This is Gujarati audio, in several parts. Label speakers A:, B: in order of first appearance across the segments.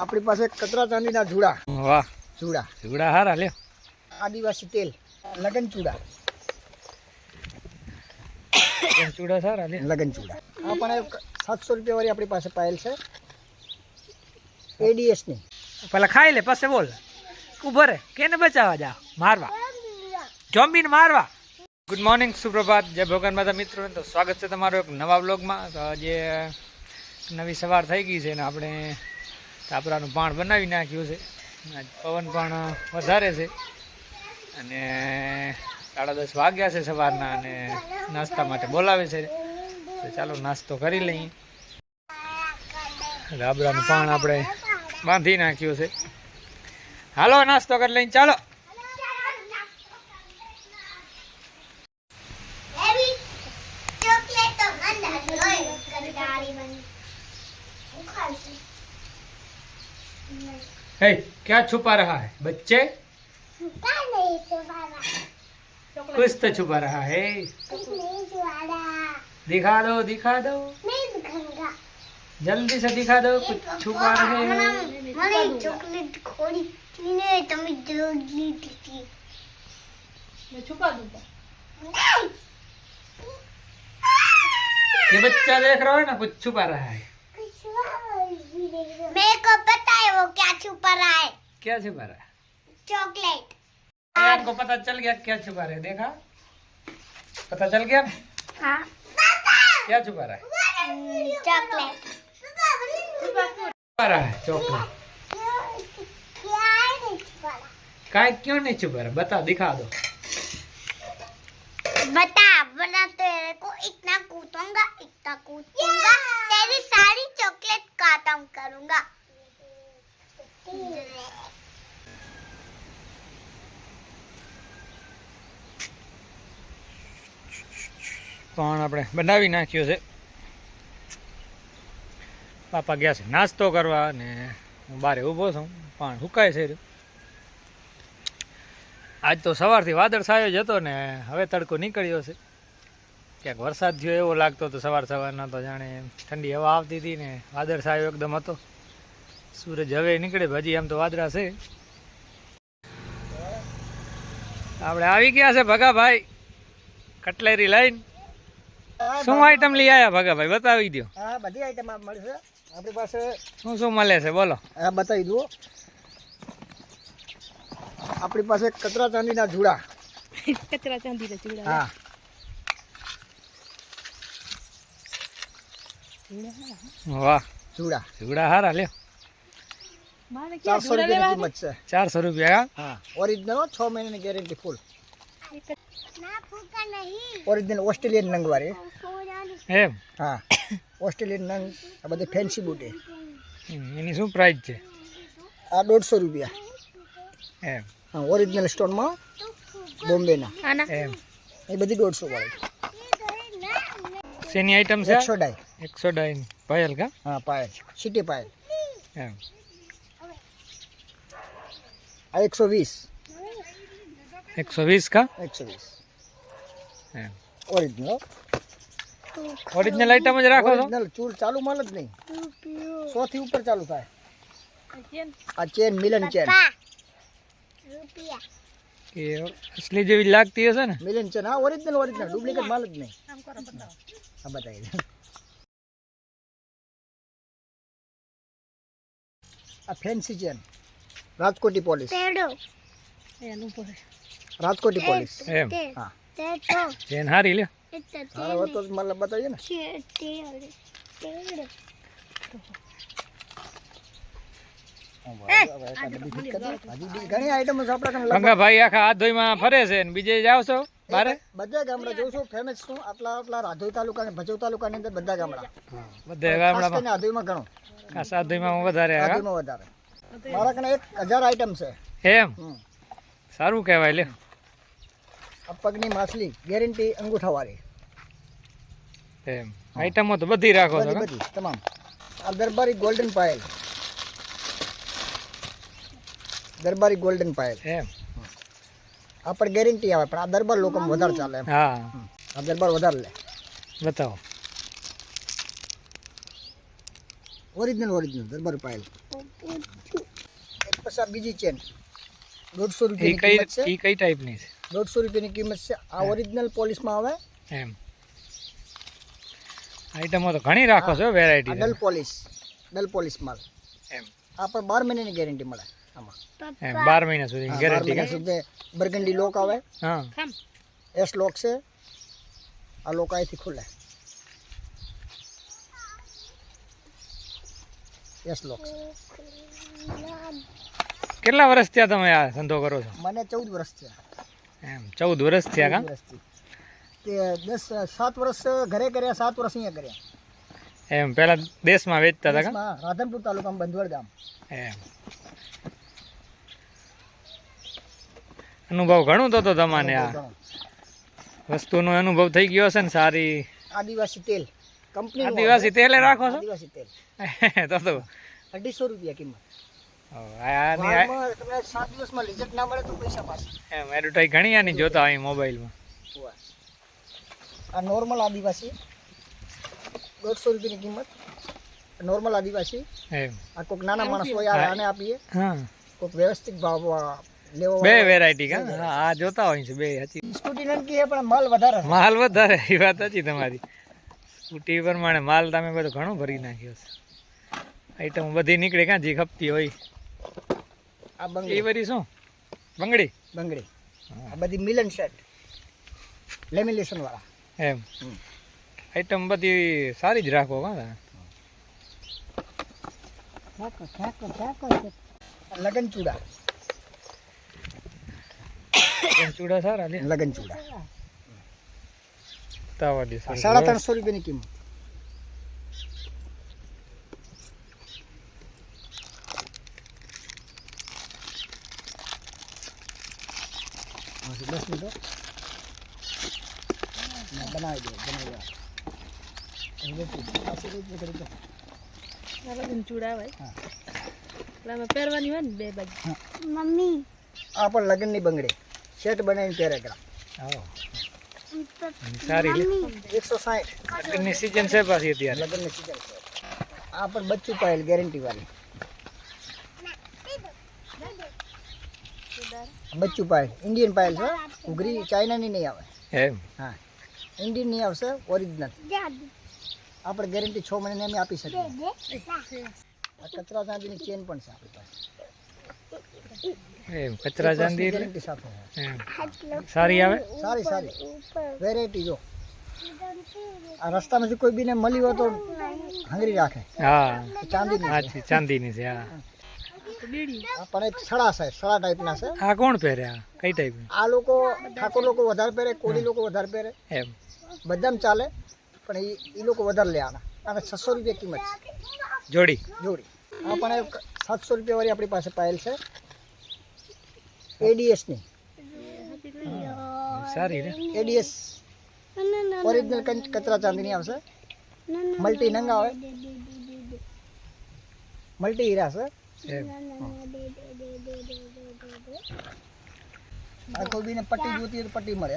A: આપણી પાસે કતરા ચાંદીના જુડા.
B: વાહ.
A: જુડા.
B: જુડા હારા લ્યો.
A: આદિવાસી તેલ લગન ચૂડા.
B: લગન ચૂડા સારા લે
A: લગન ચૂડા. આ પણ સાતસો રૂપિયા વાળી આપણી પાસે પાયલ છે. એડીએસની
B: પેલા ખાઈ લે પછી બોલ. ઊભો રે કેને બચાવવા જાવ? મારવા. જોમ્બીને મારવા. ગુડ મોર્નિંગ સુપ્રભાત. જય ભગવાન માતા મિત્રો. તો સ્વાગત છે તમારું એક નવા બ્લોગમાં તો આજે નવી સવાર થઈ ગઈ છે ને આપણે તાપરાનું પાણ બનાવી નાખ્યું છે. પવન પણ વધારે છે. અને સાડા દસ વાગ્યા છે સવારના અને નાસ્તા માટે બોલાવે છે. તો ચાલો નાસ્તો કરી લઈએ. ગાબડાનું પાણ આપણે બાંધી નાખ્યું છે. હાલો, નાસ્તો કરી લઈને ચાલો.
C: ચોકલેટ તો મંદા જોઈ કરગાડી બની. હું ખાઈશ.
B: हे क्या छुपा रहा है बच्चे
C: કા નહીં સુવાડા
B: कुछ तो छुपा रहा है
C: નહીં સુવાડા
B: दिखा दो दिखा दो
C: નહીં ગંગા
B: जल्दी से दिखा दो कुछ छुपा रहे हैं
C: મને ચોકલેટ ખોડી ને તમે જલ્દી દીધી
B: ये बच्चा देख रहा है ना कुछ छुपा रहा है
C: मेरे को पता है वो क्या छुपा रहा है?
B: क्या छुपा रहा है?
C: चॉकलेट।
B: आपको पता चल गया क्या छुपा रहे देखा? पता चल गया?
C: हाँ।
B: क्या छुपा रहा है?
C: चॉकलेट
B: छुपा रहा है। चॉकलेट।
C: क्या है। छुपा रहा
B: काय क्यों नहीं छुपा रहा? बता दिखा दो।
C: बता वरना तेरे को इतना कूदूँगा इतना कूदूँगा तेरी सारी चॉकलेट खत्म करूँगा।
B: પણ આપણે? બનાવી નાખ્યો છે. પાપા ગયા છે નાસ્તો કરવા અને હું બારે ઊભો છું. પણ હુકાય છે. આજ તો સવારથી વાદળ છાયો જ હતો ને હવે તડકો નીકળ્યો છે. ક્યાંક વરસાદ થયો એવો લાગતો હતો સવાર સવારના તો જાણે ઠંડી હવા આવતી હતી ને વાદળ છાયો એકદમ હતો. સૂરજ હવે નીકળે ભાજી આમ તો વાદરા છે. આપણે આવી ગયા છે ભગાભાઈ. કટલેરી લઈને. શું આઈટમ લઈ આવ્યા ભગાભાઈ? બતાવી દો
A: હા બધી આઈટમ મળશે. આપણી પાસે
B: શું શું મળે છે? બોલો.
A: હા બતાવી દો આપણી પાસે કચરા ચાંદીના જુડા.
D: કચરા ચાંદી જુડા.
A: હા.
B: વાહ.
A: જુડા.
B: જુડા હારા લ્યો.
D: મારે
A: ચારસો રૂપિયાની કિંમત છે
B: ચારસો રૂપિયા
A: હા ઓરિજિનલ છ મહિનાની ગેરંટી ફૂલ
C: ना फूका नहीं
A: ઓરિજિનલ ઓસ્ટ્રેલિયન નંગવારી
B: એમ
A: હા ઓસ્ટ્રેલિયન નંગ આ બધી ફેન્સી બુટી
B: હમ, એની શું પ્રાઇસ છે
A: આ દોઢસો રૂપિયા
B: એમ
A: હા ઓરિજિનલ સ્ટોનમાં બોમ્બેના
D: આના
B: એમ
A: એ બધી દોઢસો વાળી
B: શેની આઈટમ છે
A: એકસો ડાય
B: એકસો ડાઈન પાયલ કા
A: હા પાયલ સિટી પાયલ
B: એમ
A: આ એકસો વીસ
B: એકસો વીસ કા
A: એકસો વીસ ઓરિજિનલ
B: ઓરિજિનલ આઈટમ જ રાખો છો
A: ચૂલ ચાલુ માલ જ નહીં સો થી ઉપર ચાલુ થાય આ ચેન મિલન ચેન
B: કે અસલી જેવી લાગતી હશે ને
A: મિલન ચેન હા ઓરિજિનલ ઓરિજિનલ ડુપ્લિકેટ માલ જ નહીં હા બતાવી દે આ ફેન્સી ચેન રાજકોટી પોલીસ. રાજકોટની પોલીસ.
B: એમ.
A: હા.
B: હારી
A: લે ઘણી આઈટમ છે આપણા
B: ગંગાભાઈ આખા હાથ ફરે છે ને બીજે જાવ છો બારે?
A: બધા ગામડા જોશું ફેમસ શું આટલા રાધોઈ તાલુકા ને ભજવ તાલુકા ની અંદર બધા ગામડા.
B: બધા
A: આધોઈમાં ઘણો.
B: ખાસ આધોઈમાં વધારે
A: આધોઈમાં વધારે. મારા કને એક હજાર આઈટમ છે.
B: એમ? સારું કહેવાય લે
A: આ પગની માછલી ગેરંટી અંગૂઠાવાળી.
B: એમ. આઈટમો તો બધી રાખો છો
A: બધી તમામ. આ દરબારી ગોલ્ડન પાયલ દરબારી ગોલ્ડન પાયલ
B: એમ.
A: આ પણ ગેરંટી આવે પણ આ દરબાર લોકો વધારે ચાલે
B: હા.
A: આ દરબાર વધારે લે.
B: બતાવો.
A: ઓરિજિનલ ઓરિજિનલ દરબાર પાયલ એક આ બીજી ચેન દોઢસો રૂપિયાની કિંમત છે.
B: એ કઈ ટાઈપની છે?
A: દોઢસો રૂપિયાની કિંમત છે. આ ઓરિજિનલ પોલિશમાં આવે.
B: એમ. આઈટમો તો ઘણી રાખો છો
A: variety
B: dull
A: polish dull polish માલ.
B: એમ.
A: આ પર બાર મહિનાની ગેરંટી મળે આમાં.
B: એમ બાર મહિના સુધી ગેરંટી
A: સુધી બરગંડી લોક આવે.
B: હા.
A: એસ લોક છે. આ લોક અહીંથી ખુલે. એસ લોક છે.
B: કેટલા વર્ષ થયા તમે આ ધંધો કરો છો?
A: મને ચૌદ વર્ષ થયા.
B: એમ ચૌદ વર્ષ થયા કા?
A: તે દસ સાત વર્ષ ઘરે કર્યા સાત વર્ષ અહીંયા કર્યા.
B: એમ પહેલા દેશમાં વેચતા હતા કા?
A: રાધનપુર તાલુકામાં બંધવડ ગામ.
B: એમ. અનુભવ ઘણું તો તો તમને આ વસ્તુનો અનુભવ થઈ ગયો હશે ને સારી?
A: આદિવાસી તેલ કંપની
B: આદિવાસી તેલ રાખો છો?
A: આદિવાસી તેલ.
B: તો તો
A: અઢીસો રૂપિયા કિંમત. તમને સાત દિવસમાં રિઝલ્ટ ના મળે તો પૈસા પાછા.
B: એમ એડવર્ટાઈઝ ઘણી આની જોતા હોય મોબાઈલમાં
A: આ નોર્મલ આદિવાસી. દોઢસો રૂપિયાની કિંમત. નોર્મલ આદિવાસી.
B: એમ.
A: આ કોઈક નાના માણસ હોય આને આપીએ.
B: હા.
A: કોઈક વ્યવસ્થિત ભાવ લેવો
B: બે વેરાયટી કા? આ જોતા હોય છે બે હતી.
A: સ્કૂટી નનકી પણ માલ વધારે
B: માલ વધારે એ વાત હતી તમારી. સ્કૂટી પ્રમાણે માલ તમે બધો ઘણો ભરી નાખ્યો છે. આઈટમ બધી નીકળે ક્યાં જે ખપતી હોય.
A: આ
B: એ
A: બંગડી
B: બધી શું? બંગડી?
A: બંગડી. આ બધી મિલન સેટ. લેમિનેશન વાળા.
B: એમ.
A: હમ.
B: આઈટમ બધી સારી જ રાખો હા
A: લગન ચૂડા.
B: લગન ચૂડા સારા
A: લગન ચૂડા. સાડા ત્રણસો રૂપિયાની કિંમત. હજી દસ મિનિટો બનાવી દો બનાવી દો હવે તું પાછી રીતનું કરી દો.
D: આ બધું ચૂડા હોય
A: હા.
D: એટલે આમાં પહેરવાની હોય ને બે બાજુ
C: મમ્મી
A: આ પણ લગ્નની બંગડી શર્ટ બનાવીને પહેરે
B: આવો. સારી
A: એકસો સાહીઠ
B: લગ્નની સિઝન છે પાછી અત્યારે
A: લગ્નની સીઝન છે આ પણ બચ્ચું પાયેલ ગેરંટી વાળી બચ્ચું પાયલ ઇન્ડિયન પાયલ છે ઉઘરી ચાઇનાની નહીં આવે.
B: એમ?
A: હા. ઇન્ડિયન નહીં આવશે ઓરિજિનલ આપણે ગેરંટી છ મહિને અમે આપી શકીએ. આ કચરા ચાંદીની ચેન પણ છે આપણી પાસે.
B: એમ કચરા ચાંદી
A: ગેરંટી સાથે.
B: સારી આવે?
A: સારી સારી. વેરાયટી જો. આ રસ્તામાંથી કોઈ બીને મળી હોય તો હંગરી રાખે.
B: હા.
A: ચાંદીની
B: ચાંદીની છે હા.
A: પણ એક સળા છે સળા ટાઈપના છે
B: આ કોણ પહેરે આ કઈ ટાઈપ
A: આ લોકો ઠાકોર લોકો વધારે પહેરે કોળી લોકો વધારે પહેરે
B: એમ
A: બધામાં ચાલે પણ એ એ લોકો વધારે લે આના અને છસો રૂપિયા કિંમત છે
B: જોડી
A: જોડી આ પણ એક સાતસો રૂપિયા વાળી આપણી પાસે પાયેલ છે એડીએસની
B: સારી રે
A: એડીએસ ઓરિજિનલ કચરા ચાંદીની આવશે મલ્ટી નંગ આવે મલ્ટી હીરા છે
B: એમ.
A: બીને પટ્ટી જોતી તો પટ્ટી મળે.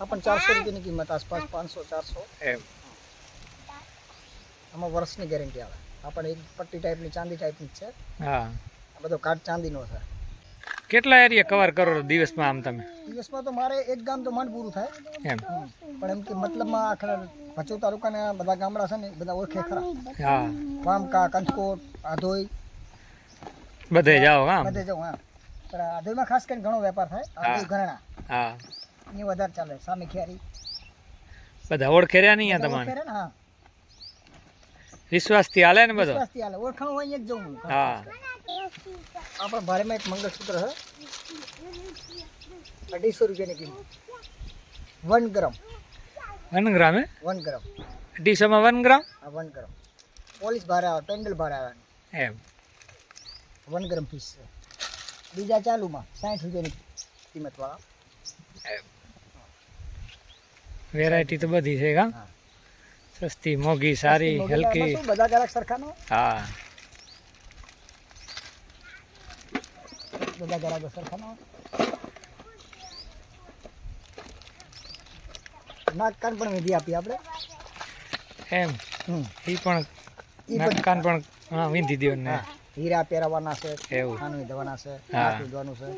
A: આ ચારસો રૂપિયાની કિંમત આસપાસ પાંચસો ચારસો.
B: એમ.
A: આમાં વર્ષની ગેરંટી આવે. આ એક પટ્ટી ટાઈપની ચાંદી ટાઈપની છે.
B: હા.
A: આ બધો કાટ ચાંદીનો છે.
B: કેટલા એરિયા કવર કરો દિવસમાં આમ તમે?
A: દિવસમાં તો મારે એક ગામ તો મન પૂરું થાય.
B: એમ.
A: પણ એમ કે મતલબમાં આખા ભચાઉ તાલુકાના બધા ગામડા છે ને બધા ઓળખે ખરા.
B: હા.
A: વામકા કંથકોટ આધોઈ.
B: બધે જાઓ હા
A: બધે જાઓ હા પણ આધોઈમાં ખાસ કરીને ઘણો વેપાર થાય. આધોઈ ઘરણા.
B: હા.
A: એ વધારે ચાલે સામે ખેરી.
B: બધા ઓળખે રહ્યા નહીં આ તમારે?
A: હા.
B: વિશ્વાસથી હાલે ને બધો?
A: વિશ્વાસથી હાલે. ઓળખાણ હોય અહીંયા જ જવું.
B: હા.
A: આપણા ભારેમાં એક મંગળસૂત્ર છે. અઢીસો રૂપિયાની કિંમત. One gram.
B: વન ગ્રામ હે?
A: One gram.
B: અઢીસોમાં one gram?
A: આ વન ગ્રામ. પોલીસ ભારે આવે પેન્ડલ ભારે આવે.
B: એમ.
A: વન ગ્રામ ફીસ છે. બીજા ચાલુમાં સાઠ રૂપિયાની કિંમત વાળા
B: વેરાયટી તો બધી છે કા?
A: હા.
B: સસ્તી મોંઘી સારી હલકી.
A: બધા ગ્રાહક સરખાનો
B: હા.
A: બધા જરાક સરખાનો નાક કાન પણ વિધિ આપી આપણે
B: એમ? એ પણ નાક કાન પણ હા વીંધી દ્યો ને
A: હીરા પહેરાવાના છે
B: એવું.
A: ખાનું ધોવાના છે
B: હા.
A: માથું છે.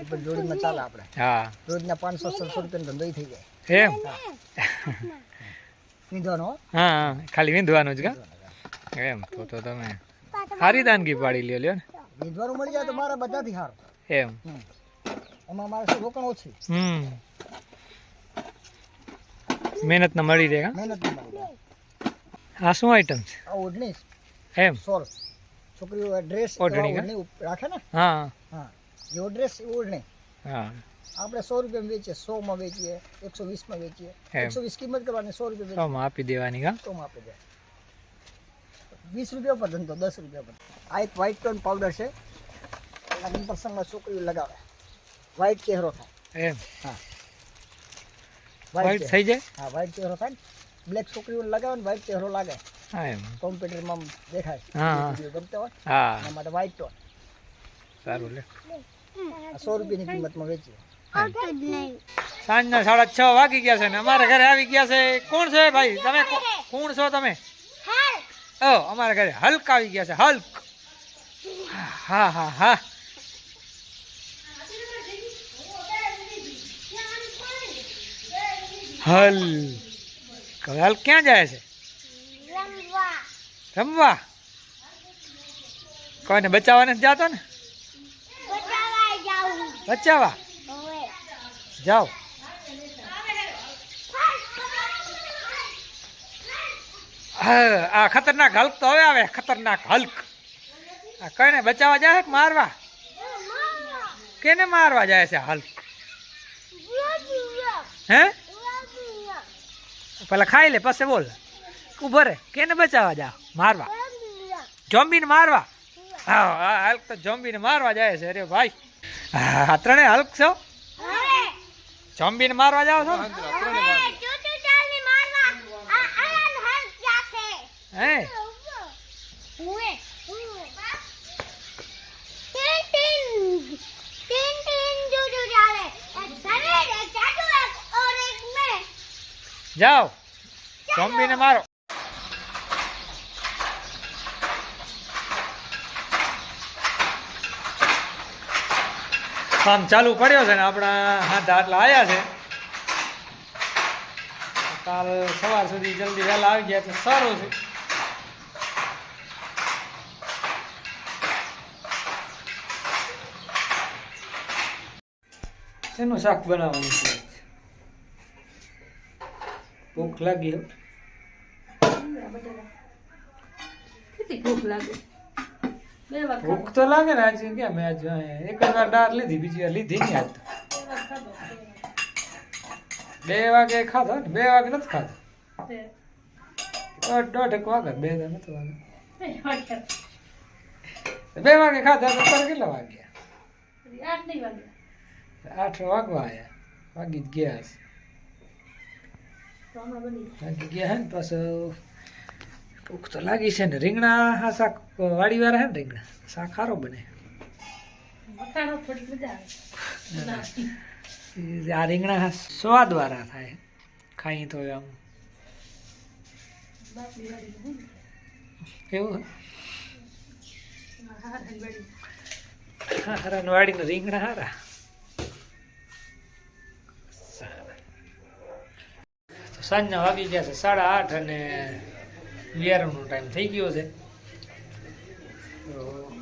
A: એ બધું જોડીમાં ચાલે આપણે
B: હા.
A: રોજના પાંચસો છસો રૂપિયાનો ધંધો થઈ જાય.
B: એમ?
A: નીંદવાનો હા
B: ખાલી વીંધવાનું જ કા? એમ તો તો તમે સારી દાનગી પાડી લ્યો લ્યો ને.
A: વીંધવાનું મળી જાય તો મારા બધાથી સારું.
B: એમ.
A: એમાં મારે શું રોકણ ઓછી?
B: હમ. મહેનત ના મળી રહે
A: મહેનત મળી
B: આ શું આઈટમ છે?
A: આ ઓઢણી
B: એમ?
A: સોલ છોકરીઓ ડ્રેસ
B: ઓઢણી
A: રાખે ને?
B: હા
A: હા. જેવો ડ્રેસ ઓઢણી
B: હા.
A: આપણે સો રૂપિયામાં વેચીએ સો માં વેચીએ એકસો વીસમાં વેચીએ. એકસો વીસ કિંમત કરવાની સો રૂપિયા
B: સોમાં આપી દેવાની કા
A: સોમાં આપી દે. વીસ રૂપિયા પર ધંધો દસ રૂપિયા પર. આ એક વ્હાઇટ ટોન પાવડર છે. લગ્ન પ્રસંગમાં છોકરીઓ લગાવે. વ્હાઇટ ચહેરો થાય.
B: એમ.
A: વ્હાઇટ
B: વાઈટ થઈ જાય?
A: હા વાઈટ ચહેરો થાય ને. બ્લેક છોકરીઓ લગાવે ને વ્હાઇટ ચહેરો લાગે.
B: હા એમ.
A: કોમ્પ્યુટરમાં દેખાય.
B: હા.
A: ગમતા હોય
B: હા.
A: એના માટે વ્હાઇટ ટોન
B: સારું લે.
A: સો રૂપિયાની કિંમતમાં વેચીએ
B: સાંજના સાડા છ વાગી ગયા છે ને અમારા ઘરે આવી ગયા છે. કોણ છે ભાઈ? તમે કોણ છો તમે? ઓ અમારા ઘરે હલ્ક આવી ગયા છે હલ્ક. હા હા હા. હલ. હલ્ક ક્યાં જાય છે?
C: રમવા.
B: કોઈને બચાવવા નથી જાતો ને?
C: બચાવવા
B: જાઓ. હા આ ખતરનાક હલ્ક તો હવે આવે. ખતરનાક હલ્ક. આ કઈને બચાવવા જાય કે મારવા? કેને મારવા જાય છે હલ્ક? હે? પેલા ખાઈ લે પછી બોલ. ઊભો રે કેને બચાવવા જાવ મારવા. જોમ્બીને મારવા? હા હા હલ્ક તો જોમ્બીને મારવા જાય છે. અરે ભાઈ. આ ત્રણેય હલ્ક છો? જોમ્બીને મારવા જાવ છો હે? જાઓ. જોમ્બીને મારો. કામ ચાલુ પડ્યો છે ને આપણા હાથ આટલા આવ્યા છે. કાલ સવાર સુધી જલ્દી વહેલા આવી ગયા તો સારું છે. શેનું શાક બનાવવાનું છે? ભૂખ લાગી.
D: કેટલી ભૂખ લાગે?
B: ભૂખ તો લાગે ને આજે કેમ? મેં આજ એક જ વાર દાળ લીધી બીજી વાર લીધી નહીં આજ. બે વાગે ખાધો ને બે વાગે નથી ખાધો. દોઢ એક વાગે બે નથી વાગે. બે વાગે. ખાધા તો અત્યારે કેટલા વાગ્યા?
D: આઠ
B: વાગવા આવ્યા વાગી જ ગયા વાગી ગયા હે ને પાછું ભૂખ તો લાગી છે ને રીંગણા હા શાક વાડી વાળા હે ને રીંગણા શાક સારો બને આ રીંગણા સ્વાદ વાળા થાય ખાઈ તો આમ
D: વાળી
B: એવું. હા હરાન રીંગણા હારા સાંજના વાગી ગયા છે, સાડા આઠ અને વિયારણનો ટાઈમ થઈ ગયો છે.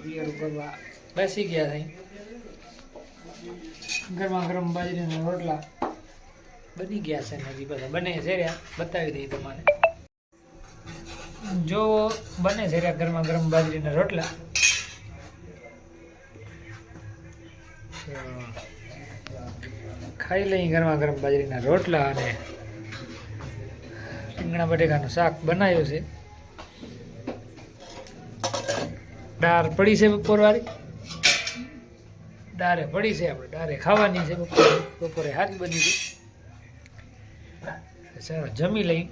B: વિયારું બેસી ગયા છે. ગરમા ગરમ બાજરીના રોટલા બની ગયા છે ને હજી બધા બને છે રહ્યા. બતાવી દઈ તમને. જો બને છે રહ્યા ગરમા ગરમ બાજરીના રોટલા. ખાઈ લઈ ગરમા ગરમ બાજરીના રોટલા અને રીંગણા બટેકાનું શાક બનાવ્યું છે. દાળ પડી છે બપોરવાળી? દારે પડી છે આપણે, દારે ખાવાની છે બપોરે. બપોરે હાથ બની છે ચાલો જમી લઈ